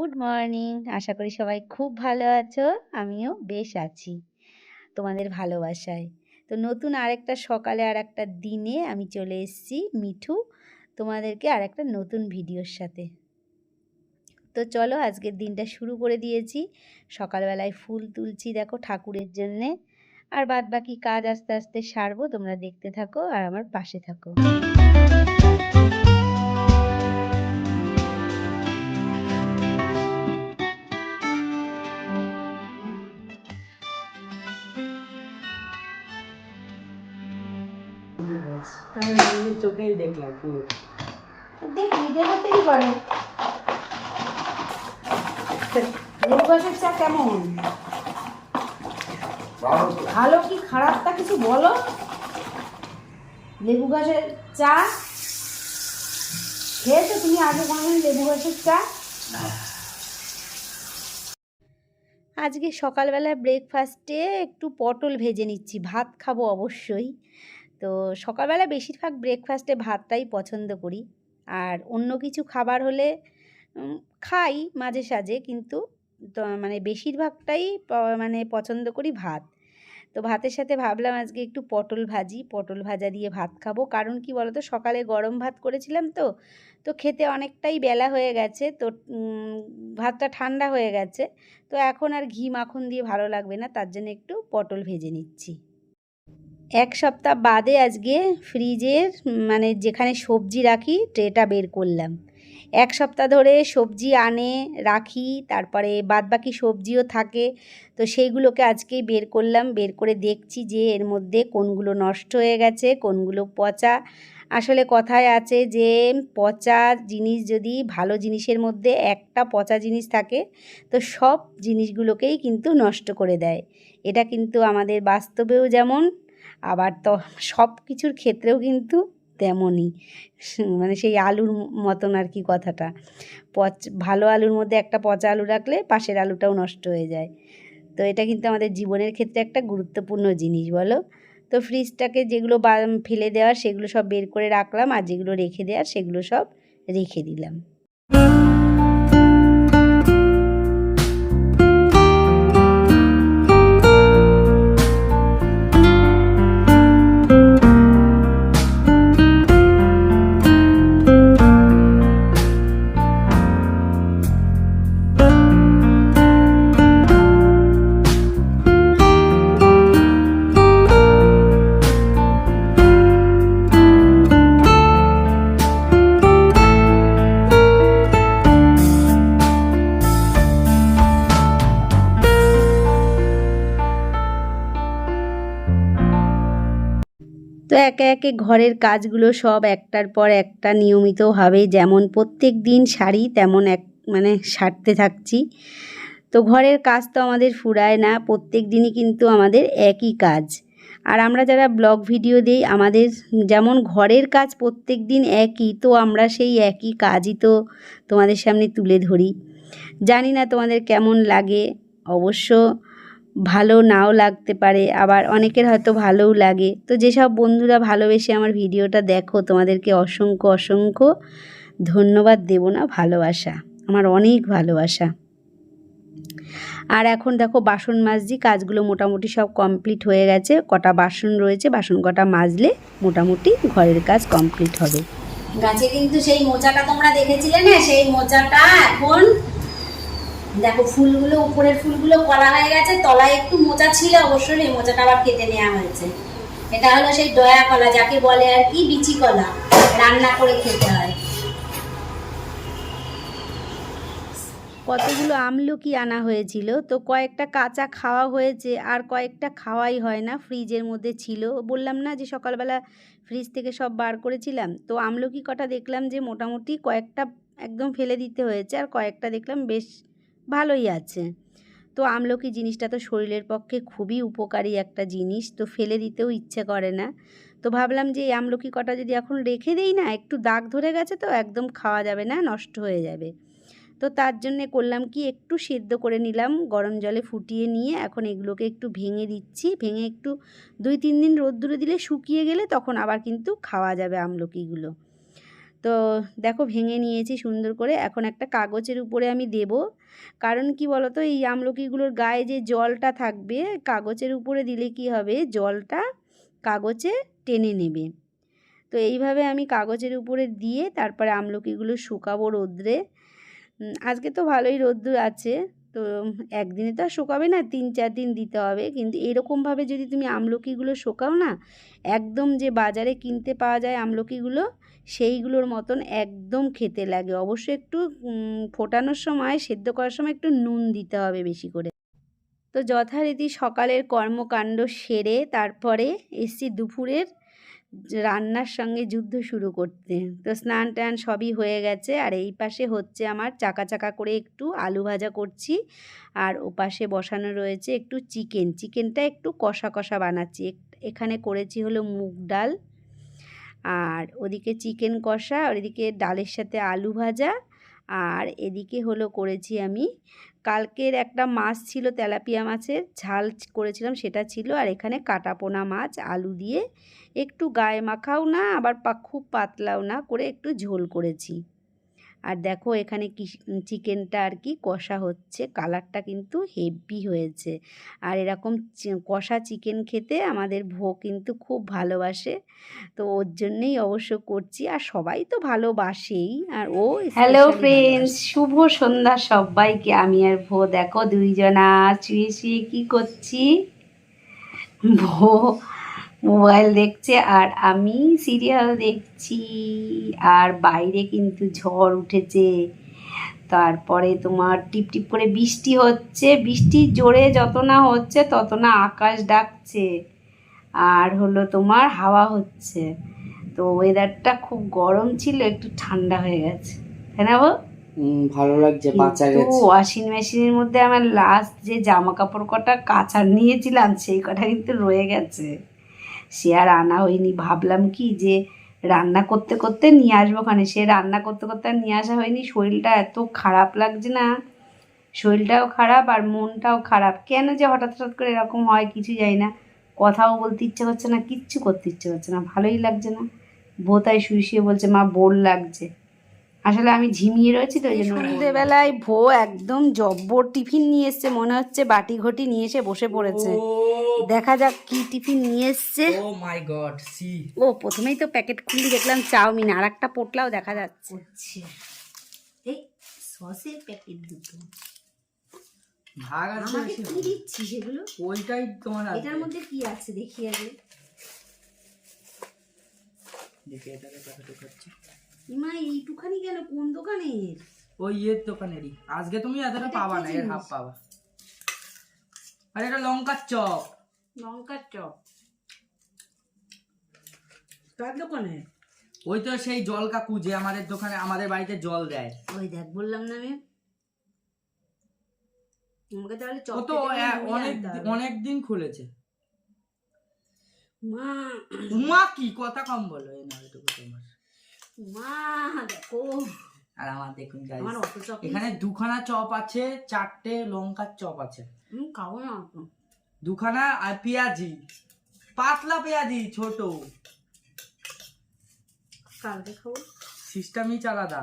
Good morning আশা করি সবাই খুব ভালো আছো। আমিও বেশ আছি তোমাদের ভালোবাসায়। তো নতুন আরেকটা সকালে আর একটা দিনে আমি চলে এসেছি মিঠু তোমাদেরকে আর একটা নতুন ভিডিওর সাথে। তো চলো আজকের দিনটা শুরু করে দিয়েছি। সকালবেলায় ফুল তুলছি দেখো ঠাকুরের জন্যে। আর বাদ বাকি কাজ আস্তে আস্তে সারবো, তোমরা দেখতে থাকো আর আমার পাশে থাকো। নিজের চোখেই দেখলাম পুরো। দেখি দেখাতেই পারে লেবু গাছের চা কেমন? ভালো কি খারাপ তা কিছু বলো? লেবু গাছের চা? খেয়েছো তুমি আগে কোনোদিন লেবু গাছের চা? আজকে সকালবেলা ব্রেকফাস্টে একটু পটল ভেজে নিচ্ছি ভাত খাব অবশ্যই। তো সকালবেলা বেশিরভাগ ব্রেকফাস্টে ভাতটাই পছন্দ করি। আর অন্য কিছু খাবার হলে খাই মাঝে সাঝে কিন্তু তো মানে বেশিরভাগটাই মানে পছন্দ করি ভাত। তো ভাতের সাথে ভাবলাম আজকে একটু পটল ভাজি, পটল ভাজা দিয়ে ভাত খাব। কারণ কি বলতো, সকালে গরম ভাত করেছিলাম তো তো খেতে অনেকটাই বেলা হয়ে গেছে। তো ভাতটা ঠান্ডা হয়ে গেছে। তো এখন আর ঘি মাখন দিয়ে ভালো লাগবে না, তার জন্য একটু পটল ভেজে নিচ্ছি। এক সপ্তাহ বাদে আজকে ফ্রিজের মানে যেখানে সবজি রাখি, ট্রেটা বের করলাম। এক সপ্তাহ ধরে সবজি আনে, রাখি, তারপরে বাদবাকি সবজিও থাকে। তো সেইগুলোকে আজকেই বের করলাম, বের করে দেখছি যে এর মধ্যে কোনগুলো নষ্ট হয়ে গেছে, কোনগুলো পচা। আসলে কথায় আছে যে পচা জিনিস যদি ভালো জিনিসের মধ্যে একটা পচা জিনিস থাকে, তো সব জিনিসগুলোকেই কিন্তু নষ্ট করে দেয়। এটা কিন্তু আমাদের বাস্তবেও যেমন আবার তো সব কিছুর ক্ষেত্রেও কিন্তু তেমনই। মানে সেই আলুর মতন আর কি কথাটা। পচ, ভালো আলুর মধ্যে একটা পচা আলু রাখলে পাশের আলুটাও নষ্ট হয়ে যায়। তো এটা কিন্তু আমাদের জীবনের ক্ষেত্রে একটা গুরুত্বপূর্ণ জিনিস, বলো? তো ফ্রিজটাকে যেগুলো বা, ফেলে দেওয়ার সেগুলো সব বের করে রাখলাম আর যেগুলো রেখে দেওয়ার সেগুলো সব রেখে দিলাম। একে একে ঘরের কাজগুলো সব একটার পর একটা নিয়মিতভাবে যেমন প্রত্যেক দিন সারি তেমন এক মানে সারতে থাকছি। তো ঘরের কাজ তো আমাদের ফুরায় না, প্রত্যেক দিনই কিন্তু আমাদের একই কাজ। আর আমরা যারা ব্লগ ভিডিও দিই, আমাদের যেমন ঘরের কাজ প্রত্যেক দিন একই, তো আমরা সেই একই কাজই তো তোমাদের সামনে তুলে ধরি। জানি না তোমাদের কেমন লাগে, অবশ্য ভালো নাও লাগতে পারে, আবার অনেকের হয়তো ভালোও লাগে। তো যেসব বন্ধুরা ভালোবেসে আমার ভিডিওটা দেখো, তোমাদেরকে অসংখ্য অসংখ্য ধন্যবাদ দেব না, ভালোবাসা, আমার অনেক ভালোবাসা। আর এখন দেখো বাসন মাজছি, কাজগুলো মোটামুটি সব কমপ্লিট হয়ে গেছে, কটা বাসন রয়েছে, বাসন কটা মাজলে মোটামুটি ঘরের কাজ কমপ্লিট হবে। গাছে কিন্তু সেই মোচাটা তোমরা দেখেছিলে না? সেই মোচাটা এখন দেখো, ফুলগুলো, উপরের ফুলগুলো কলা হয়ে গেছে, তলায় একটু মোচা ছিল অবশ্যই এই মোচাটা আবার কেটে নেওয়া হয়েছে। এটা হলো সেই ডয়া কলা, যাকে বলে আর কি, বিচি কলা, রান্না করে খেতে হয়। কতগুলো আমলকি আনা হয়েছিল, তো কয়েকটা কাঁচা খাওয়া হয়েছে, আর কয়েকটা খাওয়াই হয় না, ফ্রিজের মধ্যে ছিল। বললাম না যে সকালবেলা ফ্রিজ থেকে সব বার করেছিলাম, তো আমলকি কটা দেখলাম যে মোটামুটি কয়েকটা একদম ফেলে দিতে হয়েছে, আর কয়েকটা দেখলাম বেশ ভালোই আছে। তো আমলকি জিনিসটা তো শরীরের পক্ষে খুবই উপকারী একটা জিনিস, তো ফেলে দিতেও ইচ্ছে করে না। তো ভাবলাম যে এই আমলকি কটা যদি এখন রেখে দিই না, একটু দাগ ধরে গেছে তো একদম খাওয়া যাবে না, নষ্ট হয়ে যাবে। তো তার জন্যে করলাম কি, একটু সেদ্ধ করে নিলাম, গরম জলে ফুটিয়ে নিয়ে এখন এগুলোকে একটু ভেঙে দিচ্ছি। ভেঙে একটু দুই তিন দিন রোদ্দুরে দিলে শুকিয়ে গেলে তখন আবার কিন্তু খাওয়া যাবে আমলকিগুলো। তো দেখো ভেঙে নিয়েছি সুন্দর করে। এখন একটা কাগজের উপরে আমি দেব। কারণ কি বলতো, এই আমলকিগুলোর গায়ে যে জলটা থাকবে, কাগজের উপরে দিলে কি হবে? জলটা কাগজে টেনে নেবে। তো এইভাবে আমি কাগজের উপরে দিয়ে তারপরে আমলকিগুলো শুকাবো রোদ্রে। আজকে তো ভালোই রোদ্দুর আছে। তো একদিনে তো আর শুকাবে না, তিন, চার দিন দিতে হবে। কিন্তু এরকমভাবে যদি তুমি আমলকিগুলো শোকাও না, একদম যে বাজারে কিনতে পাওয়া যায় আমলকিগুলো, সেইগুলোর মতন একদম খেতে লাগে। অবশ্যই একটু ফোটানোর সময়, সেদ্ধ করার সময় একটু নুন দিতে হবে বেশি করে। তো যথারীতি সকালের কর্মকাণ্ড সেরে তারপরে এসছি দুপুরের রান্নার সঙ্গে যুদ্ধ শুরু করতে। তো স্নান টান সবই হয়ে গেছে, আর এই পাশে হচ্ছে আমার চাকা চাকা করে একটু আলু ভাজা করছি, আর ও পাশে বসানো রয়েছে একটু চিকেন। চিকেনটা একটু কষা কষা বানাচ্ছি। এখানে করেছি হলো মুগ ডাল, আর ওদিকে চিকেন কষা, আর এদিকে ডালের সাথে আলু ভাজা আর এদিকে হলো করেছি আমি, কালকের একটা মাছ ছিল তেলাপিয়া মাছের, ঝাল করেছিলাম সেটা ছিল, আর এখানে কাটাপোনা মাছ, আলু দিয়ে, একটু গায়ে মাখাও না, আবার খুব পাতলাও না, করে একটু ঝোল করেছি। আর দেখো এখানে কি চিকেনটা আর কি কষা হচ্ছে। কালারটা কিন্তু হেভি হয়েছে। আর এরকম কষা চিকেন খেতে আমাদের ভো কিন্তু খুব ভালোবাসে। তো ওর জন্যেই অবশ্য করছি। আর সবাই তো ভালোবাসেই। আর ও হ্যালো ফ্রেন্ডস শুভ সন্ধ্যা সবাইকে। আমি আর ভো দেখো দুইজনা। শুয়ে শুয়ে কী করছি? ভো মোবাইল দেখছে আর আমি সিরিয়াল দেখছি। আর বাইরে কিন্তু ঝড় উঠেছে। তারপরে তোমার টিপ টিপ করে বৃষ্টি হচ্ছে। বৃষ্টি জোরে যত না হচ্ছে তত না আকাশ ডাকছে। আর হলো তোমার হাওয়া হচ্ছে। তো ওয়েদারটা খুব গরম ছিল একটু ঠান্ডা হয়ে গেছে। তাই না ভালো লাগছে বাঁচা গেছে। ওয়াশিং মেশিনের মধ্যে আমার লাস্ট যে জামা কাপড় কটা কাচার নিয়েছিলাম সেই কটা কিন্তু রয়ে গেছে। সে আর আনা হয়নি। ভাবলাম কি যে রান্না করতে করতে নিয়ে আসব ওখানে। সে রান্না করতে করতে আর নিয়ে আসা হয়নি। শরীরটা এত খারাপ লাগছে না। শরীরটাও খারাপ আর মনটাও খারাপ। কেন যে হঠাৎ হঠাৎ করে এরকম হয় কিছু জানি না। কথাও বলতে ইচ্ছে করছে না কিচ্ছু করতে ইচ্ছে করছে না। ভালোই লাগছে না। বোতাই শুয়ে শুয়ে বলছে মা বোর লাগছে। আসলে আমি ঝিমিয়ে রয়েছি তো সন্ধ্যেবেলায় ভো একদম জব্বর টিফিন নিয়ে এসছে। মনে হচ্ছে বাটি ঘটি নিয়ে এসে বসে পড়েছে। দেখা যাক কি টিফিন নিয়ে এসছে। ও মাই গড সি। ও প্রথমেই তো প্যাকেট খুলি দেখলাম চাউমিন আর একটা পোটলাও দেখা যাচ্ছে। এই সসের প্যাকেট দুটো। ভাগ আছে আমাকে? কি দিচ্ছি সেগুলো ওইটাই তোমার আছে। এটার মধ্যে কি আছে দেখি আগে। দেখে এটাকে কত ঢোকাচ্ছে মা এইটুখানি কেন? কোন দোকানের? ওই ইয়ের দোকানেরই। আজকে তুমি এতটা এটা পাবা না এর হাফ পাবা। আর এটা লঙ্কার চপ। লঙ্কার চপ কার দোকানে? ওই তো সেই জল কাকু যে আমাদের দোকানে আমাদের বাড়িতে জল দেয়। ওই দেখ বললাম না আমি। আমাকে তাহলে চপ তো অনেক অনেক দিন খুলেছে। মা। কি কথা কম বলো এই না এটুকু তোমার। মা দেখো। আর আমার দেখুন চপ এখানে দুখানা চপ আছে চারটে লঙ্কার চপ আছে। খাব না দুখানা আর পেঁয়াজি। পাতলা পেঁয়াজি ছোট। কালকে খাব সিস্টেমই চালাদা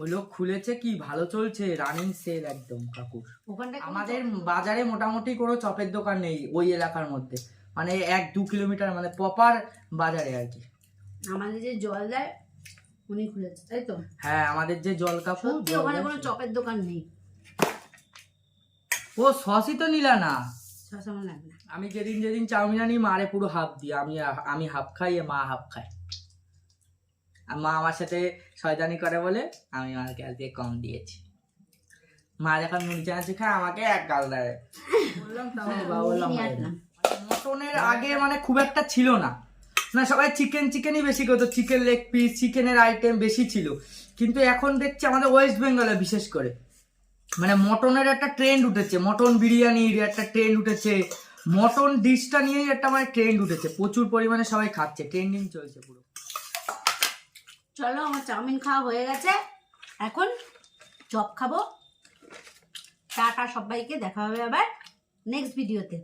ওই লোক খুলেছে কি? ভালো চলছে রানিং সেল একদম কাকুর। আমাদের বাজারে মোটামুটি কোনো চপের দোকান নেই ওই এলাকার মধ্যে। মানে এক দু কিলোমিটার মানে প্রপার বাজারে আর কি। আমাদের যে জল দেয় উনি খুলেছে তাই তো? হ্যাঁ আমাদের যে জল কাপু সত্যি ওখানে কোনো চপের দোকান নেই। ও সসই তো নিলা না। আমি যেদিন যেদিন চাউমিন আনি মারে পুরো হাফ দিই আমি আমি হাফ খাই মা হাফ খায়। আর মা আমার সাথে শয়তানি করে বলে আমি মাকে আজকে কম দিয়েছি। মা যখন মুড়ি চানাচি খায় আমাকে এক গাল দেয়। বললাম। মটনের আগে মানে খুব একটা ছিল না। না সবাই চিকেন চিকেনই বেশি করতো। চিকেন লেগ পিস চিকেনের আইটেম বেশি ছিল। কিন্তু এখন দেখছি আমাদের ওয়েস্ট বেঙ্গলে বিশেষ করে। মানে মটনের একটা ট্রেন্ড উঠেছে, মটন বিরিয়ানির একটা ট্রেন্ড উঠেছে, মটন ডিশটা নিয়েই একটা মানে ট্রেন্ড উঠেছে, প্রচুর পরিমাণে সবাই খাচ্ছে ট্রেন্ডিং চলছে পুরো। চলো, আমার চাউমিন খাওয়া হয়ে গেছে। এখন চপ খাব। টাটা সবাইকে, দেখা হবে আবার নেক্সট ভিডিওতে